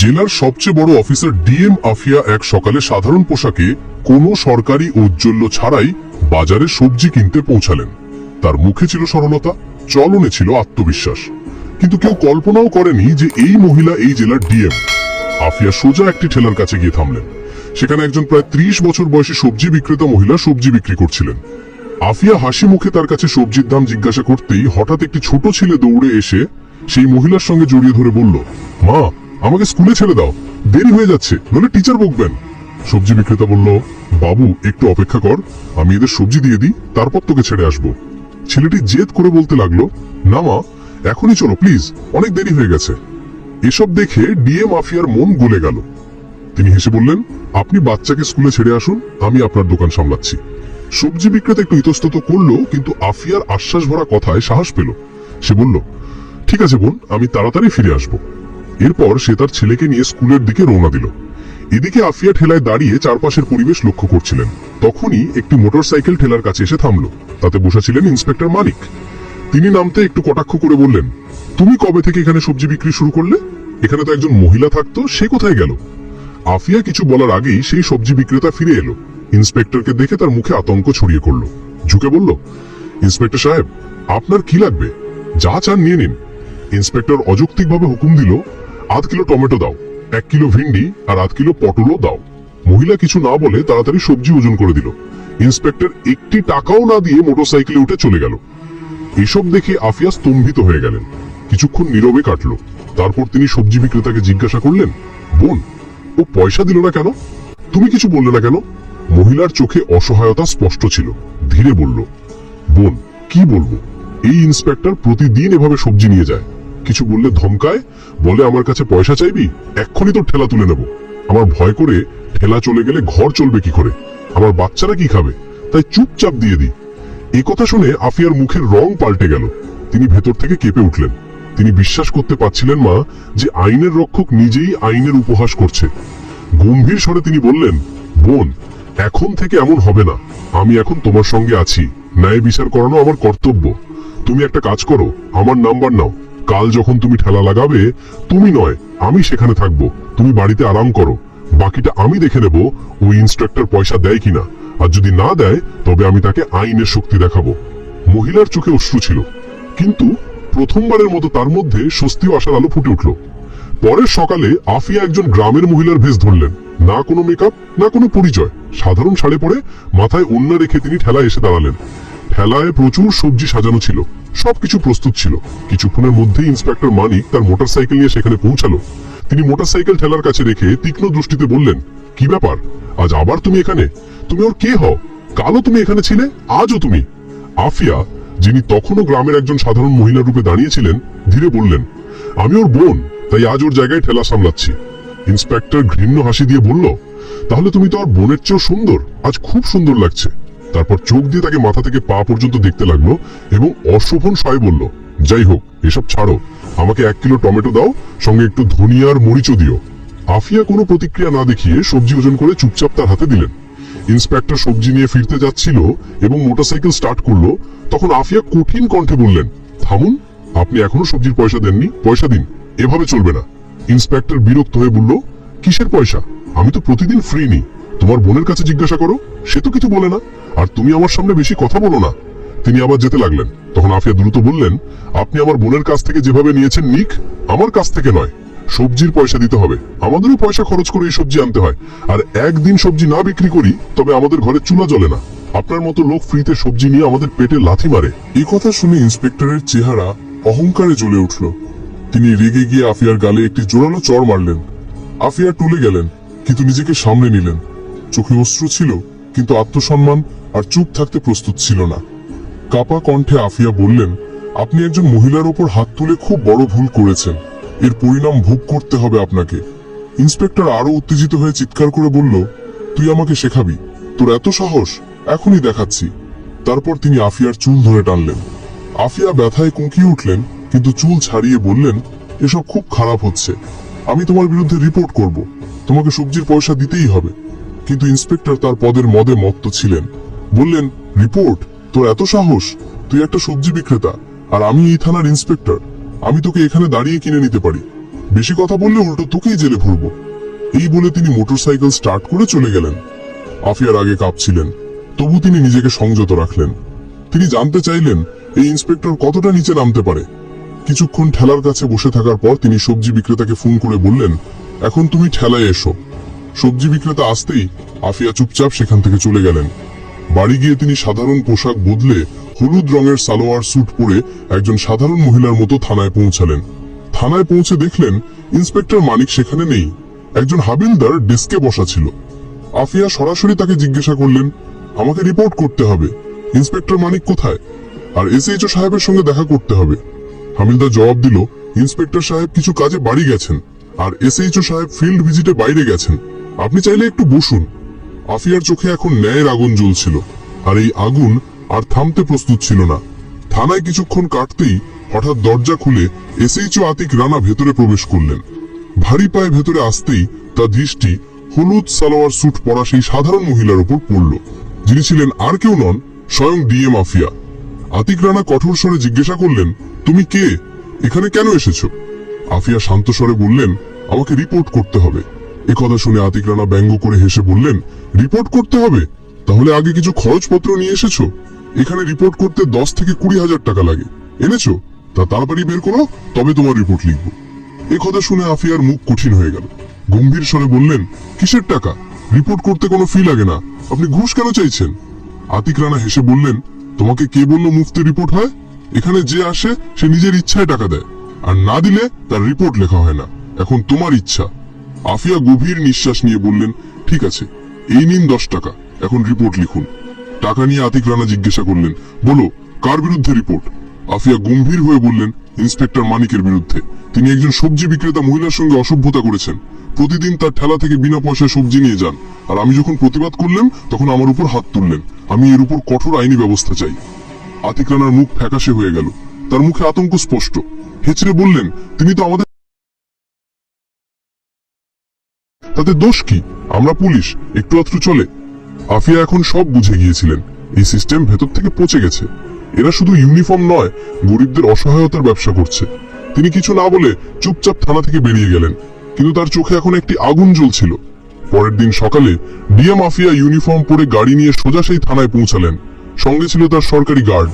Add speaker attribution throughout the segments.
Speaker 1: জেলার সবচেয়ে বড় অফিসার ডিএম আফিয়া এক সকালে সাধারণ পোশাকে কোনো সরকারি ঔজ্জ্বল্য ছাড়াই বাজারে সবজি কিনতে পৌঁছালেন। তার মুখে ছিল সরলতা, চলনে ছিল আত্মবিশ্বাস। কিন্তু কেউ কল্পনাও করেনি যে এই মহিলা এই জেলার ডিএম। আফিয়া সোজা একটি ঠেলার কাছে গিয়ে থামলেন। সেখানে একজন প্রায় ত্রিশ বছর বয়সী সবজি বিক্রেতা মহিলা সবজি বিক্রি করছিলেন। আফিয়া হাসি মুখে তার কাছে সবজির দাম জিজ্ঞাসা করতেই হঠাৎ একটি ছোট ছেলে দৌড়ে এসে সেই মহিলার সঙ্গে জড়িয়ে ধরে বলল, মা আমাকে স্কুলে ছেড়ে দাও। দেরি হয়ে যাচ্ছে নলে টিচার বকবেন। সবজি বিক্রেতা বলল, বাবু, একটু অপেক্ষা কর, আমি এদের সবজি দিয়ে দিই, তারপর তোকে ছেড়ে আসব। ছেলেটি জেদ করে বলতে লাগল, না মা, এখনই চলো প্লিজ অনেক দেরি হয়ে গেছে। এসব দেখে ডিএ মাফিয়ার মন গলে গেল। তিনি হেসে বললেন, আপনি বাচ্চাকে স্কুলে ছেড়ে আসুন, আমি আপনার দোকান সামলাচ্ছি। সবজি বিক্রেতা একটু ইতস্তত করল, কিন্তু আফিয়ার আশ্বাস ভরা কথায় সাহস পেল। সে বলল, ঠিক আছে বোন, আমি তাড়াতাড়ি ফিরে আসব। এরপর সে তার ছেলেকে নিয়ে স্কুলের দিকে রওনা দিল। এদিকে আফিয়া ঠেলায় দাঁড়িয়ে চারপাশের পরিবেশ লক্ষ্য করছিলেন। তখনই একটি মোটরসাইকেল ঠেলার কাছে এসে থামলো। তাতে বসেছিলেন ইন্সপেক্টর মানিক। তিনি নামতে একটু কটাক্ষ করে বললেন, তুমি কবে থেকে এখানে সবজি বিক্রি শুরু করলে? এখানে তো একজন মহিলা থাকতো, সে কোথায় গেল? আফিয়া কিছু বলার আগেই সেই সবজি বিক্রেতা ফিরে এলো। ইন্সপেক্টরকে দেখে তার মুখে আতঙ্ক ছড়িয়ে করল ঝুঁকে বলল, ইন্সপেক্টর সাহেব, আপনার কি লাগবে? যা চান নিয়ে নিন। ইন্সপেক্টর অযৌক্তিকভাবে হুকুম দিল আধ কিলো টমেটো দাও, এক কিলো ভিন্ডি আর আধ কিলো পটলও দাও। মহিলা কিছু না বলে তাড়াতাড়ি সবজি ওজন করে দিল। ইন্সপেক্টর একটি টাকাও না দিয়ে মোটরসাইকেলে উঠে চলে গেল। এসব দেখে আফিয়া স্তম্ভিত হয়ে গেলেন। কিছুক্ষণ নীরবে কাটলো। তারপর তিনি সবজি বিক্রেতাকে জিজ্ঞাসা করলেন, বোন, ও পয়সা দিল না কেন? তুমি কিছু বললে না কেন? মহিলার চোখে অসহায়তা স্পষ্ট ছিল। ধীরে বলল, বোন, কি বলব? এই ইন্সপেক্টর প্রতিদিন এভাবে সবজি নিয়ে যায়। কিছু বললে ধমকায়? বলে আমার কাছে পয়সা চাইবি? এক্ষুনি তোর ঠেলা তুলে নেব। আমার ভয় করে ঠেলা চলে গেলে ঘর চলবে কি করে? আমার বাচ্চারা কি খাবে? তাই চুপচাপ দিয়ে দিই। এই কথা শুনে আফিয়ার মুখের রং পাল্টে গেল। তিনি ভেতর থেকে কেঁপে উঠলেন। তিনি বিশ্বাস করতে পারছিলেন মা যে আইনের রক্ষক নিজেই আইনের উপহাস করছে। গম্ভীর স্বরে তিনি বললেন, বোন, এখন থেকে এমন হবে না। আমি এখন তোমার সঙ্গে আছি। ন্যায় বিচার করানো আমার কর্তব্য। তুমি একটা কাজ করো, আমার নাম্বার নাও। কাল যখন তুমি ঠেলা লাগাবে, তুমি নয়, আমি সেখানে থাকব। তুমি বাড়িতে আরাম করো। বাকিটা আমি দেখে নেব, ওই ইন্সট্রাক্টর পয়সা দেয় কিনা। আর যদি না দেয়, তবে আমি তাকে আইনের শক্তি দেখাবো। মহিলার চোখে অশ্রু ছিল। কিন্তু প্রথমবারের মতো তার মধ্যে স্বস্তি ও আশার আলো ফুটে উঠল। পরের সকালে আফিয়া একজন গ্রামের মহিলার ভেস ধরলেন। না কোনো মেকআপ না কোনো পরিচয়। সাধারণ শাড়ি পরে মাথায় অন্য রেখে তিনি ঠেলায় এসে দাঁড়ালেন। ঠেলায় প্রচুর সবজি সাজানো ছিল। সবকিছু প্রস্তুত ছিল। কিছুক্ষণের মধ্যেই ইন্সপেক্টর মানিক তার মোটরসাইকেল নিয়ে সেখানে পৌঁছালো। তিনি মোটরসাইকেল ঠেলার কাছে রেখে তীক্ষ্ণ দৃষ্টিতে বললেন, কি ব্যাপার? আজ আবার তুমি এখানে? তুমি ওর কে হও? কালও তুমি এখানে ছিলে? আজও তুমি? আফিয়া, যিনি তখনও গ্রামের একজন সাধারণ মহিলা রূপে দাঁড়িয়েছিলেন, ধীরে বললেন, আমি ওর বোন, তাই আজ ওর জায়গায় ঠেলা সামলাচ্ছি। ইন্সপেক্টর ঘৃণ্য হাসি দিয়ে বলল, তাহলে তুমি তো আর বোনের চেয়েও সুন্দর। আজ খুব সুন্দর লাগছে। তারপর চোখ দিয়ে তাকে মাথা থেকে পা পর্যন্ত দেখতে লাগল এবং অশোভন স্বয় বলল, যাই হোক, এসব ছাড়ো। আমাকে এক কিলো টমেটো দাও, সঙ্গে একটু ধনিয়ার মরিচও দিও। আফিয়া কোনো প্রতিক্রিয়া না দেখিয়ে সবজি ওজন করে চুপচাপ তার হাতে দিলেন। ইন্সপেক্টর সবজি নিয়ে ফিরতে যাচ্ছিল এবং মোটরসাইকেল স্টার্ট করল, তখন আফিয়া কঠিন কণ্ঠে বললেন, থামুন, আপনি এখনও সবজির পয়সা দেননি, পয়সা দিন, এভাবে চলবে না। ইন্সপেক্টর বিরক্ত হয়ে বলল, কিসের পয়সা? আমি তো প্রতিদিন ফ্রি নিই তোমার বোনের কাছে জিজ্ঞাসা করো, সে তো কিছু বলে না। আর তুমি আমার সামনে বেশি কথা বলো না। তিনি আবার যেতে লাগলেন। তখন আফিয়া দ্রুত বললেন, আপনি আমার বোনের কাছ থেকে যেভাবে নিয়েছেন নিক, আমার কাছ থেকে নয়। সবজির পয়সা দিতে হবে। আমাদেরও পয়সা খরচ করে এই সবজি আনতে হয়। আর একদিন সবজি না বিক্রি করি, তবে আমাদের ঘরে চুলা জ্বলে না। আপনার মতো লোক ফ্রিতে সবজি নিয়ে আমাদের পেটে লাথি মারে। এই কথা শুনে ইন্সপেক্টরের চেহারা অহংকারে জ্বলে উঠল। তিনি রেগে গিয়ে আফিয়ার গালে একটি জোরালো চড় মারলেন। আফিয়া টুলে গেলেন, কিন্তু নিজেকে সামনে নিলেন। চোখে অশ্রু ছিল, কিন্তু আত্মসম্মান আর চুপ থাকতে প্রস্তুত ছিল না। কাপা কণ্ঠে আফিয়া বললেন, আপনি একজন মহিলার ওপর হাত তুলে খুব বড় ভুল করেছেন। এর পরিণাম ভোগ করতে হবে আপনাকে। ইন্সপেক্টর আরও উত্তেজিত হয়ে চিৎকার করে বলল, তুই আমাকে শেখাবি। তোর এত সাহস, এখনই দেখাচ্ছি। তারপর তিনি আফিয়ার চুল ধরে টানলেন। আফিয়া ব্যথায় কুঁকিয়ে উঠলেন, কিন্তু চুল ছাড়িয়ে বললেন, এসব খুব খারাপ হচ্ছে। আমি তোমার বিরুদ্ধে রিপোর্ট করব। তোমাকে সবজির পয়সা দিতেই হবে। কিন্তু ইন্সপেক্টর তার পদের মদে মত্ত ছিলেন। বললেন, রিপোর্ট, তোর এত সাহস? তুই একটা সবজি বিক্রেতা, আর আমি এই থানার ইন্সপেক্টর। আমি তোকে এখানে দাঁড়িয়ে কিনে নিতে পারি। বেশি কথা বললে উল্টো তোকেই জেলে ভরবো। এই বলে তিনি মোটরসাইকেল স্টার্ট করে চলে গেলেন। আফিয়ার আগে কাঁপছিলেন। তবু তিনি নিজেকে সংযত রাখলেন। তিনি জানতে চাইলেন, এই ইন্সপেক্টর কতটা নিচে নামতে পারে? কিছুক্ষণ ঠেলার কাছে বসে থাকার পর তিনি সবজি বিক্রেতাকে ফোন করে বললেন, এখন তুমি ঠেলায় এসো। সবজি বিক্রেতা আসতেই আফিয়া চুপচাপ সেখান থেকে চলে গেলেন। বাড়ি গিয়ে তিনি সাধারণ পোশাক বদলে হলুদ রঙের সালোয়ার স্যুট পরে একজন সাধারণ মহিলার মতো থানায় পৌঁছালেন। থানায় পৌঁছে দেখলেন ইন্সপেক্টর মানিক সেখানে নেই। একজন হাবিলদার ডেস্কে বসা ছিল। আফিয়া সরাসরি তাকে জিজ্ঞাসা করলেন, আমাকে রিপোর্ট করতে হবে। ইন্সপেক্টর মানিক কোথায়? আর এসএইচও সাহেবের সঙ্গে দেখা করতে হবে। হামিলদার জবাব দিল, ইন্সপেক্টর সাহেব কিছু কাজে বাড়ি গেছেন, আর এসএইচও সাহেব ফিল্ড ভিজিটে বাইরে গেছেন। আপনি চাইলে একটু বসুন। আফিয়ার চোখে এখন ন্যায়ের আগুন জ্বলছিল, আর এই আগুন আর থামতে প্রস্তুত ছিল না। থানায় কিছুক্ষণ কাটতেই হঠাৎ দরজা খুলে এসএইচও আতিক রানা ভেতরে প্রবেশ করলেন। ভারী পায়ে ভেতরে আসতেই তার দৃষ্টি হলুদ সালোয়ার স্যুট পরা সেই সাধারণ মহিলার উপর পড়ল। যিনি ছিলেন আর কেউ নন, স্বয়ং ডিএম আফিয়া। আতিক রানা কঠোর স্বরে জিজ্ঞাসা করলেন, তুমি কে? এখানে কেন এসেছ? আফিয়া শান্ত স্বরে বললেন, আমাকে রিপোর্ট করতে হবে। একথা শুনে আতিক রানা ব্যঙ্গ করে হেসে বললেন, রিপোর্ট করতে হবে। তাহলে আগে কিছু খরচপত্র নিয়ে এসেছ? এখানে রিপোর্ট করতে দশ থেকে কুড়ি হাজার টাকা লাগে। এনেছো? তা তাড়াতাড়ি বের করো, তবে তোমার রিপোর্ট লিখব। এ কথা শুনে আফিয়ার মুখ কঠিন হয়ে গেল। গম্ভীর স্বরে বললেন, কিসের টাকা? রিপোর্ট করতে কোনো ফি লাগে না। আপনি ঘুষ কেন চাইছেন? আতিক রানা হেসে বললেন, তোমাকে কে বলল মুফতি রিপোর্ট হয়? এখানে যে আসে, সে নিজের ইচ্ছায় টাকা দেয়। আর না দিলে তার রিপোর্ট লেখা হয় না। এখন তোমার ইচ্ছা। আফিয়া গভীর নিঃশ্বাস নিয়ে বললেন, ঠিক আছে, এই নিন দশ টাকা। এখন রিপোর্ট লিখুন। টাকা নিয়ে আতিক রানা জিজ্ঞাসা করলেন, বলো, কার বিরুদ্ধে রিপোর্ট আফিয়া গম্ভীর হয়ে বললেন, ইন্সপেক্টর মানিকের বিরুদ্ধে। তিনি একজন সবজি বিক্রেতা মহিলার সঙ্গে অসভ্যতা করেছেন। প্রতিদিন তার ঠেলা থেকে বিনা পয়সায় সবজি নিয়ে যান। আর আমি যখন প্রতিবাদ করলাম তখন আমার উপর হাত তুললেন। আমি এর উপর কঠোর আইনি ব্যবস্থা চাই। আতিক রানার মুখ ফ্যাকাশে হয়ে গেল। তার মুখে আতঙ্ক স্পষ্ট। হেচড়ে বললেন, তিনি তো আমাদের তাতে দোষ কি? আমরা পুলিশ, একটু আত্রু চলে। আফিয়া এখন সব বুঝে গিয়েছিলেন। এই সিস্টেম ভেতর থেকে পচে গেছে। এরা শুধু ইউনিফর্ম নয়, গরিবদের অসহায়তার ব্যবসা করছে। তিনি কিছু না বলে চুপচাপ থানা থেকে বেরিয়ে গেলেন। কিন্তু তার চোখে এখন একটি আগুন জ্বলছিল। পরের দিন সকালে ডিএম মাফিয়া ইউনিফর্ম পরে গাড়ি নিয়ে সোজা সেই থানায় পৌঁছালেন। সঙ্গে ছিল তার সরকারি গার্ড।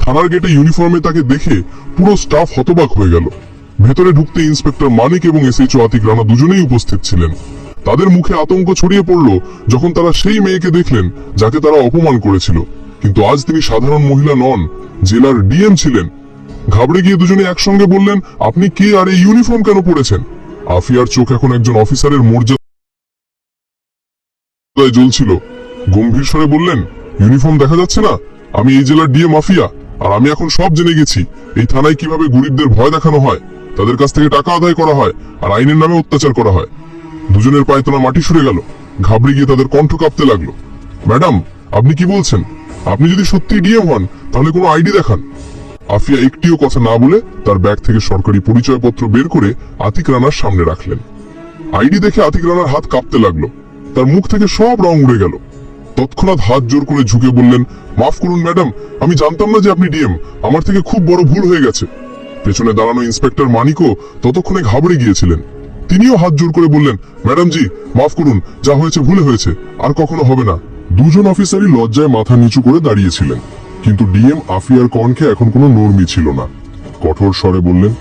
Speaker 1: থানার গেটে ইউনিফর্মে তাকে দেখে পুরো স্টাফ হতবাক হয়ে গেল। ভেতরে ঢুকতে ইন্সপেক্টর মানিক এবং এসএইচও আতিক রানা দুজনেই উপস্থিত ছিলেন। তাদের মুখে আতঙ্ক ছড়িয়ে পড়ল যখন তারা সেই মেয়েকে দেখলেন, যাকে তারা অপমান করেছিল। কিন্তু আজ তিনি সাধারণ মহিলা নন, জেলার ডিএম ছিলেন। ঘাবড়ে গিয়ে দুজনে একসঙ্গে বললেন, আপনি কে আর এই ইউনিফর্ম কেন পরেছেন? আফিয়ার চোখ এখন একজন অফিসারের মর্যাদায় জ্বলছিল। গম্ভীর স্বরে বললেন, ইউনিফর্ম দেখা যাচ্ছে না? আমি এই জেলার ডিএম মাফিয়া, আর আমি এখন সব জেনে গেছি। এই থানায় কীভাবে গরিবদের ভয় দেখানো হয়? তাদের কাছ থেকে টাকা আদায় করা হয়, আর আইনের নামে অত্যাচার করা হয়। দুজনের পায়ে তোলা মাটি সরে গেল। ঘাবড়ে গিয়ে তাদের কণ্ঠ কাঁপতে লাগল। ম্যাডাম, আপনি কি বলছেন? আপনি যদি সত্যি ডিএম হন, তাহলে কোনো আইডি দেখান। আফিয়া একটিও কথা না বলে তার ব্যাগ থেকে সরকারি পরিচয়পত্র বের করে আতিক রানার সামনে রাখলেন। আইডি দেখে আতিক রানার হাত কাঁপতে লাগল। তার মুখ থেকে সব রং উড়ে গেল। তৎক্ষণাৎ হাত জোর করে ঝুঁকে বললেন, মাফ করুন ম্যাডাম, আমি জানতাম না যে আপনি ডিএম। আমার থেকে খুব বড় ভুল হয়ে গেছে। পেছনে দাঁড়ানো ইন্সপেক্টর মানিকও ততক্ষণে ঘাবড়ে গিয়েছিলেন। তিনিও হাত জোর করে বললেন, ম্যাডাম জি, মাফ করুন, যা হয়েছে ভুলে হয়েছে, আর কখনো হবে না। দুজন অফিসারই লজ্জায় মাথা নিচু করে দাঁড়িয়েছিলেন, কিন্তু ডিএম আফিয়ার কণ্ঠে এখন কোনো নর্মি ছিল না। কঠোর স্বরে বললেন,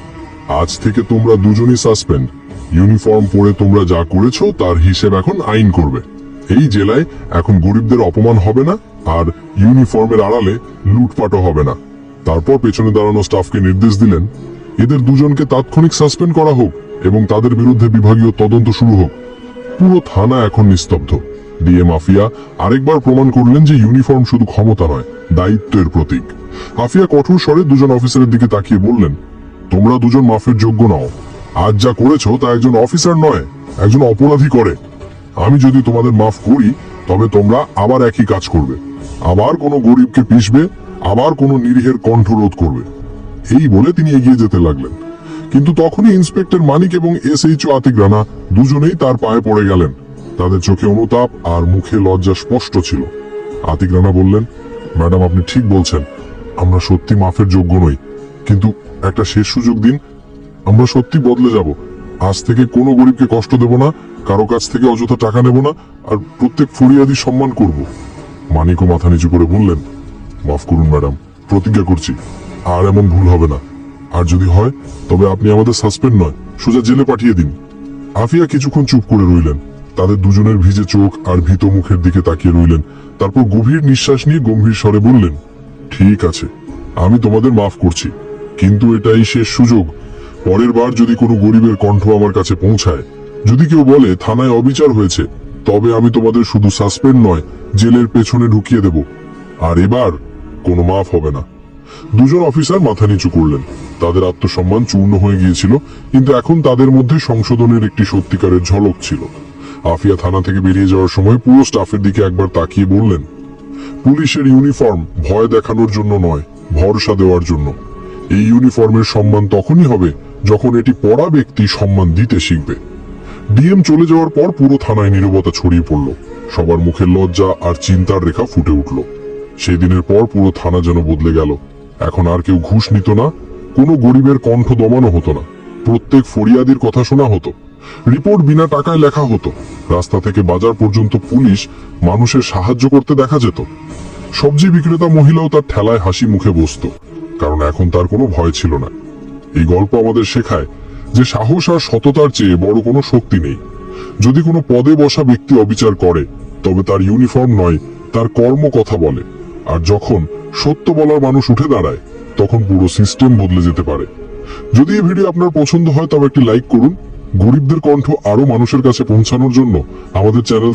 Speaker 1: আজ থেকে তোমরা দুজনই সাসপেন্ড, ইউনিফর্ম পরে তোমরা যা করেছ তার হিসেব এখন আইন করবে। এই জেলায় এখন গরিবদের অপমান হবে না, আর ইউনিফর্মের আড়ালে লুটপাটও হবে না। তারপর পেছনে দাঁড়ানো স্টাফকে নির্দেশ দিলেন, এদের দুজনকে তাৎক্ষণিক সাসপেন্ড করা হোক। এবং তাদের বিরুদ্ধে বিভাগীয় তদন্ত শুরু হোক। পুরো থানা এখন নিস্তব্ধ। ডিএম আফিয়া আরেকবার প্রমাণ করলেন যে ইউনিফর্ম শুধু ক্ষমতা নয়, দায়িত্বের প্রতীক। আফিয়া কঠোর স্বরে দুজন অফিসারের দিকে তাকিয়ে বললেন, তোমরা দুজন মাফের যোগ্য নাও। আজ যা করেছ তা একজন অফিসার নয়, একজন অপরাধী করে। আমি যদি তোমাদের মাফ করি, তবে তোমরা আবার একই কাজ করবে। আবার কোনো গরিবকে পিষবে, আবার কোনো নিরীহের কণ্ঠ রোধ করবে। এই বলে তিনি এগিয়ে যেতে লাগলেন। কিন্তু তখনই ইন্সপেক্টর মানিক এবং S H O Atik Rana দুজনেই তার পায়ে পড়ে গেলেন। তাদের চোখে অনুতাপ আর মুখে লজ্জা স্পষ্ট ছিল। আতিক রানা বললেন, ম্যাডাম, আপনি ঠিক বলছেন। আমরা সত্যি মাফের যোগ্য নই। কিন্তু একটা শেষ সুযোগ দিন, আমরা সত্যি বদলে যাব। আজ থেকে কোনো গরিবকে কষ্ট দেব না, কারও কাছ থেকে অযথা টাকা নেব না, আর প্রত্যেক ফরিয়াদি সম্মান করব। মানিকও মাথা নিচু করে বললেন, মাফ করুন, ম্যাডাম, প্রতিজ্ঞা করছি, আর এমন ভুল হবে না। আর যদি হয়, তবে আপনি আমাদের সাসপেন্ড নয়, সোজা জেলে পাঠিয়ে দিন। আফিয়া কিছুক্ষণ চুপ করে রইলেন। তাদের দুজনের ভিজে চোখ আর ভীত মুখের দিকে তাকিয়ে রইলেন। তারপর গভীর নিঃশ্বাস নিয়ে গম্ভীর স্বরে বললেন, ঠিক আছে, আমি তোমাদের মাফ করছি, কিন্তু এটাই শেষ সুযোগ। পরের বার যদি কোনো গরিবের কণ্ঠ আমার কাছে পৌঁছায়, যদি কেউ বলে, থানায় অবিচার হয়েছে, তবে আমি তোমাদের শুধু সাসপেন্ড নয়, জেলের পেছনে ঢুকিয়ে দেব। আর এবার কোনো মাফ হবে না। দুজন অফিসার মাথা নিচু করলেন। তাদের আত্মসম্মান চূর্ণ হয়ে গিয়েছিল, কিন্তু এখন তাদের মধ্যে সংশোধনের একটি সত্যিকারের ঝলক ছিল। আফিয়া থানা থেকে বেরিয়ে যাওয়ার সময় পুরো স্টাফের দিকে একবার তাকিয়ে বললেন, পুলিশের ইউনিফর্ম ভয় দেখানোর জন্য নয়, ভরসা দেওয়ার জন্য। এই ইউনিফর্মের সম্মান তখনই হবে যখন এটি পড়া ব্যক্তি সম্মান দিতে শিখবে। ডিএম চলে যাওয়ার পর পুরো থানায় নীরবতা ছড়িয়ে পড়ল। সবার মুখে লজ্জা আর চিন্তার রেখা ফুটে উঠল। সেই দিনের পর পুরো থানা যেন বদলে গেল। এখন আর কেউ ঘুষ নিত না, কোনো গরিবের কণ্ঠ দমানো হতো না। প্রত্যেক ফরিয়াদির কথা শোনা হতো। রিপোর্ট বিনা টাকায় লেখা হতো। রাস্তা থেকে বাজার পর্যন্ত পুলিশ মানুষের সাহায্য করতে দেখা যেত। সবজি বিক্রেতা মহিলাও তার ঠেলায় হাসি মুখে বসতো, কারণ এখন তার কোনো ভয় ছিল না। এই গল্প আমাদের শেখায় যে সাহস আর সততার চেয়ে বড় কোনো শক্তি নেই। যদি কোনো পদে বসা ব্যক্তি অবিচার করে, তবে তার ইউনিফর্ম নয়, তার কর্ম কথা বলে। আর যখন সত্য বলার মানুষ উঠে দাঁড়ায়, তখন পুরো সিস্টেম বদলে যেতে পারে। যদি এই ভিডিও আপনার পছন্দ হয়, তবে একটি লাইক করুন। গরিবদের কণ্ঠ আরও মানুষের কাছে পৌঁছানোর জন্য আমাদের চ্যানেল